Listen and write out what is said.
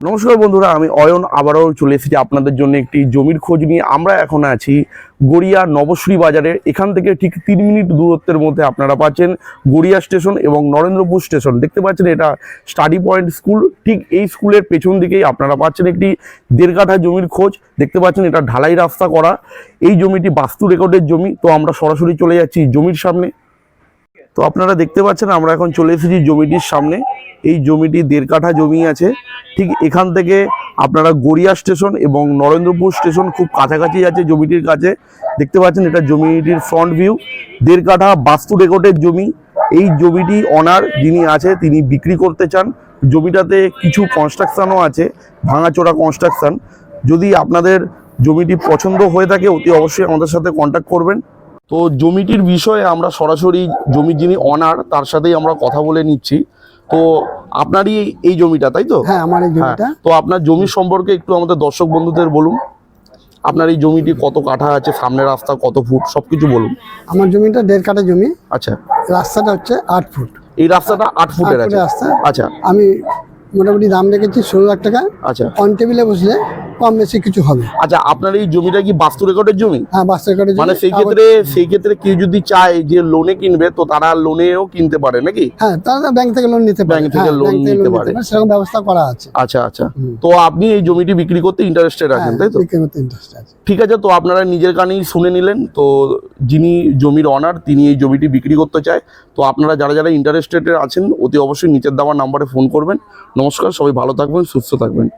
নমস্কার বন্ধুরা, আমি অয়ন আবারও চলে এসেছি আপনাদের জন্য একটি জমির খোঁজ নিয়ে। আমরা এখন আছি গড়িয়া নবশ্রী বাজারে। এখান থেকে ঠিক তিন মিনিট দূরত্বের মধ্যে আপনারা পাচ্ছেন গড়িয়া স্টেশন এবং নরেন্দ্রপুর স্টেশন। দেখতে পাচ্ছেন এটা স্টাডি পয়েন্ট স্কুল। ঠিক এই স্কুলের পেছন দিকেই আপনারা পাচ্ছেন একটি দেড় কাঠা জমির খোঁজ। দেখতে পাচ্ছেন এটা ঢালাই রাস্তা করা। এই জমিটি বাস্তু রেকর্ডের জমি। তো আমরা সরাসরি চলে যাচ্ছি জমির সামনে। তো আপনারা দেখতে পাচ্ছেন, আমরা এখন চলে এসেছি জমিটির সামনে। এই জমিটি দেড় কাঠা জমি আছে। ঠিক এখান থেকে আপনারা গড়িয়া স্টেশন এবং নরেন্দ্রপুর স্টেশন খুব কাছাকাছি আছে জমিটির কাছে। দেখতে পাচ্ছেন, এটা জমিটির ফ্রন্ট ভিউ দেড় কাঠা বাস্তু রেকর্ডের জমি। এই জমিটি অনার যিনি আছে, তিনি বিক্রি করতে চান। জমিটাতে কিছু কনস্ট্রাকশনও আছে, ভাঙাচোরা কনস্ট্রাকশন যদি আপনাদের জমিটি পছন্দ হয়ে থাকে, অতি অবশ্যই আমাদের সাথে কন্ট্যাক্ট করবেন। তো জমিটির বিষয়ে আমরা সরাসরি জমির যিনি অনার তার সাথেই আমরা কথা বলে নিচ্ছি। তো আপনারই এই- জমিটা তাই তো? হ্যাঁ আমার এই হ্যাঁ জমিটা। তো আপনার জমি সম্পর্কে একটু আমাদের দর্শক বন্ধুদের বলুন। আপনার এই জমিটি কত কাঠা আছে সামনে রাস্তা কত ফুট সবকিছু বলুন। আমার জমিটা দেড় কাঠা জমি। আচ্ছা। রাস্তাটা হচ্ছে আট ফুট। এই রাস্তাটা আট ফুটের আছে। আচ্ছা। আমি মোটামুটি দাম রেখেছি ষোলো লাখ টাকা। আচ্ছা। অন টেবিলে বসলে কম বেশি কিছু হবে। আচ্ছা আপনার এই জমিটা কি বাস্তু রেকর্ডের জমি? হ্যাঁ বাস্তব করে মানে সেই ক্ষেত্রে সেই ক্ষেত্রে কেউ যদি চায় যে লোনে কিনবে তো তারা লোনেও কিনতে পারে নাকি? হ্যাঁ তারা ব্যাংক থেকে লোন নিতে পারে। ব্যাংক থেকে হ্যাঁ, ব্যাংক থেকে নিতে পারে। সেরকম ব্যবস্থা করা আছে। আচ্ছা আচ্ছা। তো আপনি এই জমিটি বিক্রি করতে ইন্টারেস্টেড আছেন হ্যাঁ তাই তো? বিক্রি করতে ইন্টারেস্ট আছে। ঠিক আছে তো আপনারা নিজের কানেই শুনে নিলেন তো যিনি জমির অনার তিনি এই জমিটি বিক্রি করতে চায়। তো আপনারা যারা যারা ইন্টারেস্টেড আছেন, অতি অবশ্যই নিচের দেওয়া নাম্বারে ফোন করবেন। নমস্কার, সবাই ভালো থাকবেন, সুস্থ থাকবেন।